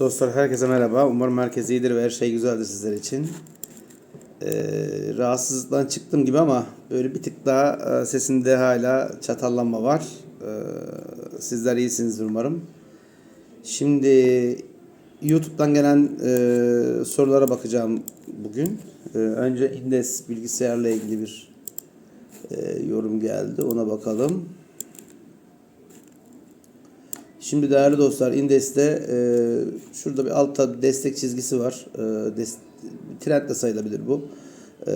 Dostlar herkese merhaba. Umarım herkes iyidir ve her şey güzeldir sizler için. Ee, rahatsızlıktan çıktım gibi ama böyle bir tık daha e, sesinde hala çatallanma var. Ee, sizler iyisinizdir umarım. Şimdi YouTube'dan gelen e, sorulara bakacağım bugün. Ee, önce Indes bilgisayarla ilgili bir e, yorum geldi. Ona bakalım. Şimdi değerli dostlar Indes'te e, şurada bir altta destek çizgisi var. E, des, trend de sayılabilir bu. E,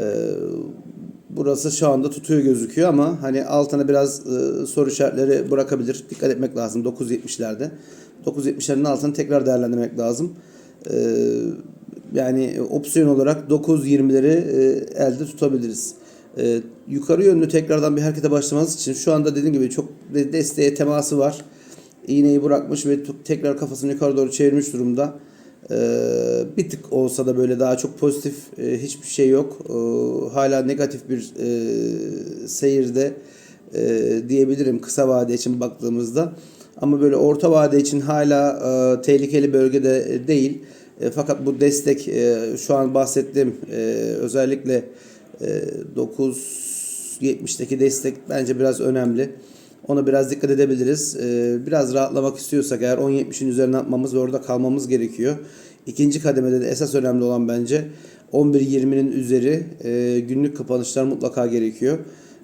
burası şu anda tutuyor gözüküyor ama hani altına biraz e, soru işaretleri bırakabilir. Dikkat etmek lazım 9.70'lerde. 9.70'lerin altını tekrar değerlendirmek lazım. E, yani opsiyon olarak 9.20'leri e, elde tutabiliriz. E, yukarı yönlü tekrardan bir harekete başlamanız için şu anda dediğim gibi çok de- desteğe teması var iğneyi bırakmış ve tekrar kafasını yukarı doğru çevirmiş durumda. Ee, bir tık olsa da böyle daha çok pozitif e, hiçbir şey yok. Ee, hala negatif bir e, seyirde e, diyebilirim kısa vade için baktığımızda. Ama böyle orta vade için hala tehlikeli bölgede değil. Fakat bu destek şu an bahsettiğim özellikle e, 9.70'deki destek bence biraz önemli. Ona biraz dikkat edebiliriz. Ee, biraz rahatlamak istiyorsak eğer 10.70'in üzerine atmamız ve orada kalmamız gerekiyor. İkinci kademede de esas önemli olan bence 11.20'nin üzeri e, günlük kapanışlar mutlaka gerekiyor.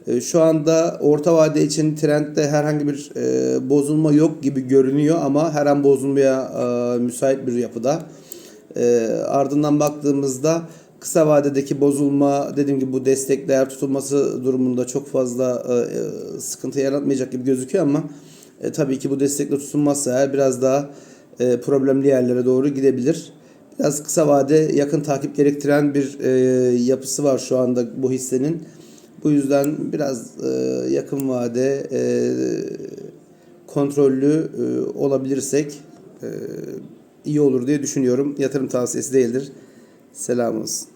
E, şu anda orta vade için trendde herhangi bir e, bozulma yok gibi görünüyor ama her an bozulmaya e, müsait bir yapıda. Ardından baktığımızda kısa vadedeki bozulma dediğim gibi bu destek değer tutulması durumunda çok fazla e, e, sıkıntı yaratmayacak gibi gözüküyor ama e, tabii ki bu destekle tutulmazsa eğer biraz daha e, problemli yerlere doğru gidebilir. Biraz kısa vade yakın takip gerektiren bir e, yapısı var şu anda bu hissenin. Bu yüzden biraz e, yakın vade e, kontrollü e, olabilirsek e, iyi olur diye düşünüyorum. Yatırım tavsiyesi değildir. Selam olsun.